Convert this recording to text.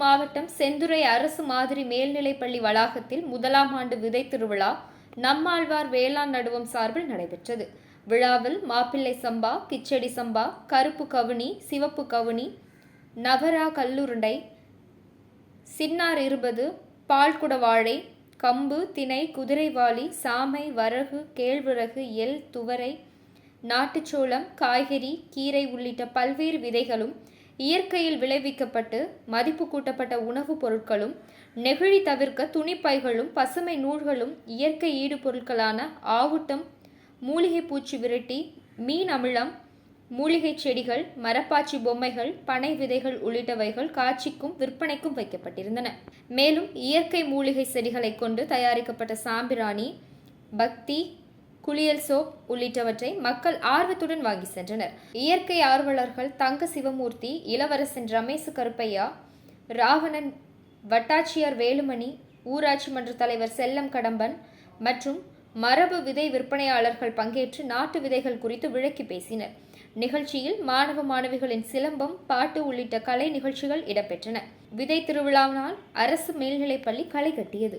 மாவட்டம் செந்துறை அரசு மாதிரி மேல்நிலைப்பள்ளி வளாகத்தில் முதலாம் ஆண்டு விதை திருவிழா நம்மாழ்வார் வேளாண் நடுவம் சார்பில் நடைபெற்றது. விழாவில் மாப்பிள்ளை சம்பா கிச்சடி சம்பா கருப்பு கவுனி சிவப்பு கவுனி நவரா கல்லுருண்டை சின்னார் இருபது பால்குட வாழை கம்பு திணை குதிரைவாளி சாமை வரகு கேழ்விறகு எல் துவரை நாட்டுச்சோளம் காய்கறி கீரை உள்ளிட்ட பல்வேறு விதைகளும் இயற்கையில் விளைவிக்கப்பட்டு மதிப்பு கூட்டப்பட்ட உணவுப் பொருட்களும் நெகிழி தவிர்க்க துணிப்பைகளும் பசுமை நூல்களும் இயற்கை ஈடுபொருட்களான ஆவுட்டம் மூலிகை பூச்சி விரட்டி மீன் அமிலம் மூலிகை செடிகள் மரப்பாச்சி பொம்மைகள் பனை விதைகள் உள்ளிட்டவைகள் காட்சிக்கும் விற்பனைக்கும் வைக்கப்பட்டிருந்தன. மேலும் இயற்கை மூலிகை செடிகளை கொண்டு தயாரிக்கப்பட்ட சாம்பிராணி பக்தி குளியல் சோப் உள்ளிட்டவற்றை மக்கள் ஆர்வத்துடன் வாங்கி சென்றனர். இயற்கை ஆர்வலர்கள் தங்க சிவமூர்த்தி இளவரசன் ரமேஷ் கருப்பையா ராவணன் வட்டாட்சியர் வேலுமணி ஊராட்சி மன்ற தலைவர் செல்லம் கடம்பன் மற்றும் மரபு விதை விற்பனையாளர்கள் பங்கேற்று நாட்டு விதைகள் குறித்து விளக்கி பேசினர். நிகழ்ச்சியில் மாணவ மாணவிகளின் சிலம்பம் பாட்டு உள்ளிட்ட கலை நிகழ்ச்சிகள் இடம்பெற்றன. விதை திருவிழாவினால் அரசு மேல்நிலைப்பள்ளி களை கட்டியது.